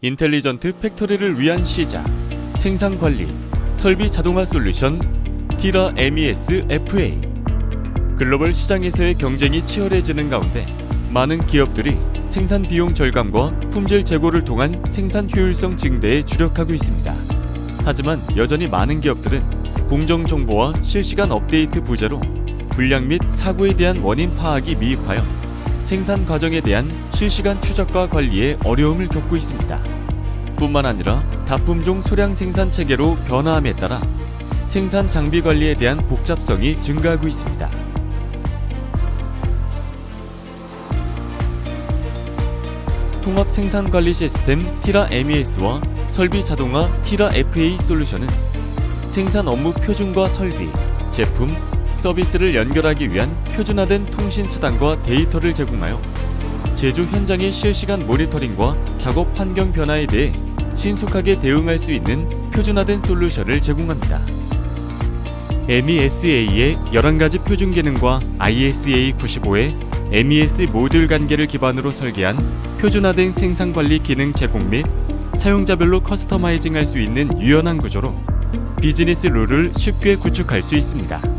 인텔리전트 팩토리를 위한 시작. 생산 관리, 설비 자동화 솔루션 티라 MES FA. 글로벌 시장에서의 경쟁이 치열해지는 가운데 많은 기업들이 생산 비용 절감과 품질 제고를 통한 생산 효율성 증대에 주력하고 있습니다. 하지만 여전히 많은 기업들은 공정 정보와 실시간 업데이트 부재로 불량 및 사고에 대한 원인 파악이 미흡하여 생산 과정에 대한 실시간 추적과 관리에 어려움을 겪고 있습니다. 뿐만 아니라 다품종 소량 생산 체계로 변화함에 따라 생산 장비 관리에 대한 복잡성이 증가하고 있습니다. 통합 생산 관리 시스템 티라 MES와 설비 자동화 티라 FA 솔루션은 생산 업무 표준과 설비, 제품, 서비스를 연결하기 위한 표준화된 통신 수단과 데이터를 제공하여 제조 현장의 실시간 모니터링과 작업 환경 변화에 대해 신속하게 대응할 수 있는 표준화된 솔루션을 제공합니다. MESA의 11가지 표준 기능과 ISA 95의 MES 모듈 관계를 기반으로 설계한 표준화된 생산 관리 기능 제공 및 사용자별로 커스터마이징할 수 있는 유연한 구조로 비즈니스 룰을 쉽게 구축할 수 있습니다.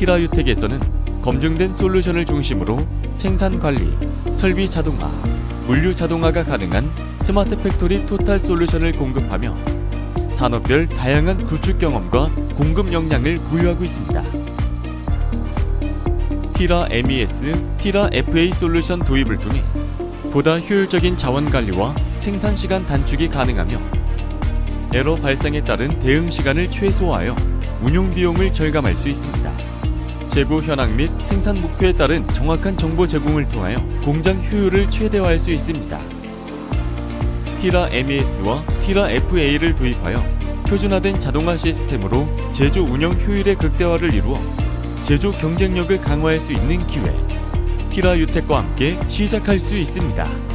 티라유텍에서는 검증된 솔루션을 중심으로 생산 관리, 설비 자동화, 물류 자동화가 가능한 스마트 팩토리 토탈 솔루션을 공급하며 산업별 다양한 구축 경험과 공급 역량을 부여하고 있습니다. 티라 MES, 티라 FA 솔루션 도입을 통해 보다 효율적인 자원 관리와 생산 시간 단축이 가능하며 에러 발생에 따른 대응 시간을 최소화하여 운용 비용을 절감할 수 있습니다. 재고 현황 및 생산 목표에 따른 정확한 정보 제공을 통하여 공장 효율을 최대화할 수 있습니다. 티라 MES와 티라 FA를 도입하여 표준화된 자동화 시스템으로 제조 운영 효율의 극대화를 이루어 제조 경쟁력을 강화할 수 있는 기회. 티라 유텍과 함께 시작할 수 있습니다.